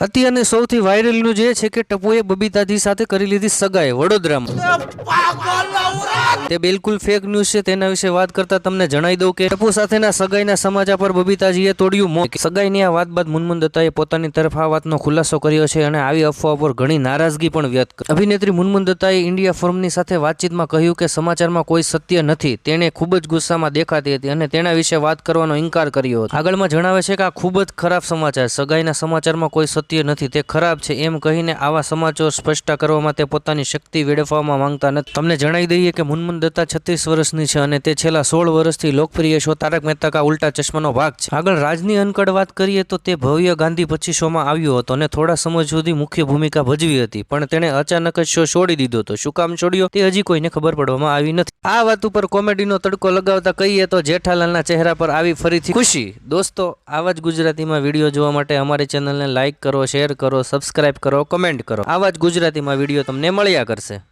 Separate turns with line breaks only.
અત્યારની સૌથી viral news એ છે કે ટપુએ બબીતાજી સાથે કરી લીધી સગાઈ વડોદરામાં. તે બિલકુલ ફેક ન્યૂઝ છે તેના વિશે વાત કરતા તમને જણાવી દઉં કે ટપુ સાથેના સગાઈના સમાચાર પર બબીતાજીએ તોડ્યું મોત. સગાઈની આ વાત બાદ મુનમુન દત્તાએ પોતાની તરફ આ વાતનો ખુલાસો કર્યો છે અને આવી અફવા પર ઘણી નારાજગી પણ વ્યક્ત કરી. અભિનેત્રી મુનમુન દત્તાએ ઇન્ડિયા ફોર્મની સાથે વાતચીતમાં કહ્યું કે સમાચારમાં કોઈ સત્ય નથી. તેણે ખૂબ જ ગુસ્સામાં દેખાતી હતી અને તેના વિશે વાત કરવાનો ઇનકાર કર્યો હતો. આગળમાં જણાવે છે કે આ ખૂબ જ ખરાબ સમાચાર. સગાઈના સમાચારમાં કોઈ સત્ય નથી, તે ખરાબ છે. એમ કહીને આવા સમાચાર સ્પષ્ટતા કરવામાં તે પોતાની શક્તિ વેડફવામાં માંગતા નથી. તમને જણાવી દઈએ કે મુનમુન દત્તા છત્રીસ વર્ષની છે અને તે છેલ્લા સોળ વર્ષથી લોકપ્રિય શો તારક મહેતા કા ઉલ્ટા ચશ્માનો ભાગ છે. આગળ રાજની અનકડ વાત કરીએ તો તે ભવ્ય ગાંધી પછી શોમાં આવ્યો હતો અને થોડા સમય સુધી મુખ્ય ભૂમિકા ભજવી હતી, પણ તેણે અચાનક જ શો છોડી દીધો હતો. શું કામ છોડ્યો? તે હજી કોઈને ખબર પડવામાં આવી નથી. આ વાત ઉપર કોમેડીનો તડકો લગાવતા કહીએ તો જેઠાલાલના ચહેરા પર આવી ફરીથી ખુશી. દોસ્તો, આવા જ ગુજરાતીમાં વીડિયો જોવા માટે અમારી ચેનલને લાઇક કરો શેર કરો સબસ્ક્રાઇબ કરો કમેન્ટ કરો. આવા જ ગુજરાતીમાં વીડિયો તમને મળ્યા કરશે.